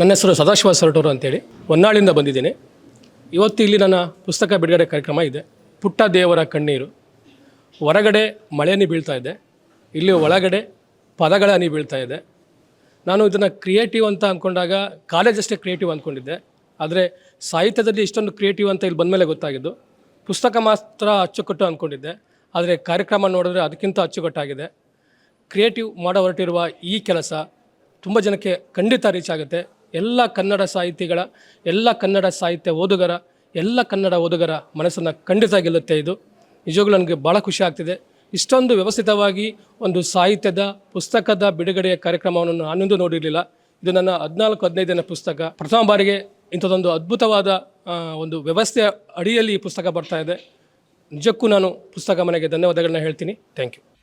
ನನ್ನ ಹೆಸರು ಸದಾಶಿವ ಸರಟೂರು ಅಂತೇಳಿ ಹೊನ್ನಾಳಿಂದ ಬಂದಿದ್ದೀನಿ. ಇವತ್ತು ಇಲ್ಲಿ ನನ್ನ ಪುಸ್ತಕ ಬಿಡುಗಡೆ ಕಾರ್ಯಕ್ರಮ ಇದೆ. ಪುಟ್ಟ ದೇವರ ಕಣ್ಣೀರು. ಹೊರಗಡೆ ಮಳೆ ಬೀಳ್ತಾ ಇದೆ. ಇಲ್ಲಿ ಒಳಗಡೆ ಪದಗಳ ಹನಿ ಬೀಳ್ತಾ ಇದೆ. ನಾನು ಇದನ್ನು ಕ್ರಿಯೇಟಿವ್ ಅಂತ ಅಂದ್ಕೊಂಡಾಗ ಕಾಲೇಜಷ್ಟೇ ಕ್ರಿಯೇಟಿವ್ ಅಂದ್ಕೊಂಡಿದ್ದೆ ಆದರೆ ಸಾಹಿತ್ಯದಲ್ಲಿ ಇಷ್ಟೊಂದು ಕ್ರಿಯೇಟಿವ್ ಅಂತ ಇಲ್ಲಿ ಬಂದಮೇಲೆ ಗೊತ್ತಾಗಿದ್ದು. ಪುಸ್ತಕ ಮಾತ್ರ ಅಚ್ಚುಕಟ್ಟು ಅಂದ್ಕೊಂಡಿದ್ದೆ ಆದರೆ ಕಾರ್ಯಕ್ರಮ ನೋಡಿದ್ರೆ ಅದಕ್ಕಿಂತ ಅಚ್ಚುಕಟ್ಟಾಗಿದೆ. ಕ್ರಿಯೇಟಿವ್ ಮಾಡೋ ಹೊರಟಿರುವ ಈ ಕೆಲಸ ತುಂಬ ಜನಕ್ಕೆ ಖಂಡಿತ ರೀಚ್ ಆಗುತ್ತೆ. ಎಲ್ಲ ಕನ್ನಡ ಸಾಹಿತಿಗಳ, ಎಲ್ಲ ಕನ್ನಡ ಸಾಹಿತ್ಯ ಓದುಗರ, ಎಲ್ಲ ಕನ್ನಡ ಓದುಗರ ಮನಸ್ಸನ್ನು ಖಂಡಿತ ಗೆಲ್ಲುತ್ತೆ ಇದು. ನಿಜವಾಗ್ಲೂ ನನಗೆ ಭಾಳ ಖುಷಿ ಆಗ್ತಿದೆ. ಇಷ್ಟೊಂದು ವ್ಯವಸ್ಥಿತವಾಗಿ ಒಂದು ಸಾಹಿತ್ಯದ ಪುಸ್ತಕದ ಬಿಡುಗಡೆಯ ಕಾರ್ಯಕ್ರಮವನ್ನು ನಾನೊಂದು ನೋಡಿರಲಿಲ್ಲ. ಇದು ನನ್ನ ಹದಿನಾಲ್ಕು ಹದಿನೈದನೇ ಪುಸ್ತಕ. ಪ್ರಥಮ ಬಾರಿಗೆ ಇಂಥದ್ದೊಂದು ಅದ್ಭುತವಾದ ಒಂದು ವ್ಯವಸ್ಥೆಯ ಅಡಿಯಲ್ಲಿ ಈ ಪುಸ್ತಕ ಬರ್ತಾ ಇದೆ. ನಿಜಕ್ಕೂ ನಾನು ಪುಸ್ತಕ ಮನೆಗೆ ಧನ್ಯವಾದಗಳನ್ನ ಹೇಳ್ತೀನಿ. Thank you.